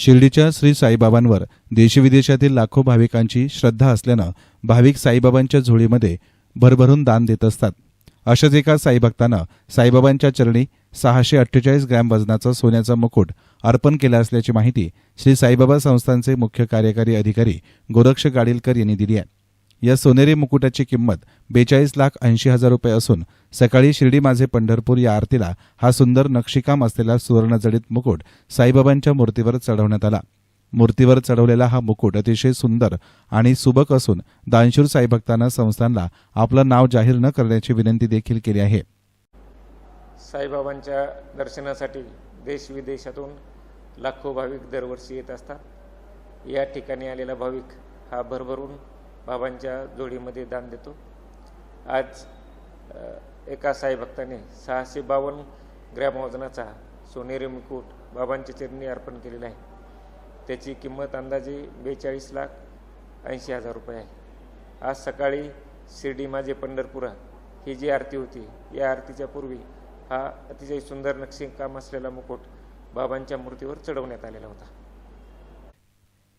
शिर्डीच्या श्री साईबाबांवर देशविदेशातील लाखो भाविकांची श्रद्धा असल्यानं भाविक साईबाबांच्या झोळीमध्ये भरभरून दान देत असतात. अशाच एका साईभक्तानं साईबाबांच्या चरणी सहाशे अठ्ठेचाळीस ग्रॅम वजनाचा सोन्याचा मुकुट अर्पण केला असल्याची माहिती श्री साईबाबा संस्थानचे मुख्य कार्यकारी अधिकारी गोरक्ष गाडीलकर यांनी दिली आहे. या सोनेरी मुकुटाची किंमत बेचाळीस लाख ऐंशी हजार रुपये असून सकाळी शिर्डी माझे पंढरपूर या आरतीला हा सुंदर नक्षीकाम असलेला सुवर्णजडित मुकुट साईबाबांच्या मूर्तीवर चढवण्यात आला. मूर्तीवर चढवलेला हा मुकुट अतिशय सुंदर आणि सुबक असून दानशूर साईभक्तांना संस्थांना आपलं नाव जाहीर न करण्याची विनंती देखील केली आहे. साईबाबांच्या दर्शनासाठी देश विदेशातून लाखो भाविक दरवर्षी येत असतात. या ठिकाणी आलेला भाविक हा भरभरून बाबांच्या जोडीमध्ये दान देतो. आज एका साई भक्ताने सहाशे बावन्न ग्रॅम वजनाचा सोनेरी मुकुट बाबांच्या चरणी अर्पण केलेला आहे. त्याची किंमत अंदाजे बेचाळीस लाख ऐंशी हजार रुपये आहे. आज सकाळी शिर्डी माझे पंढरपुरा ही जी आरती होती या आरतीच्या पूर्वी हा अतिशय सुंदर नक्षीकाम असलेला मुकुट बाबांच्या मूर्तीवर चढवण्यात आलेला होता.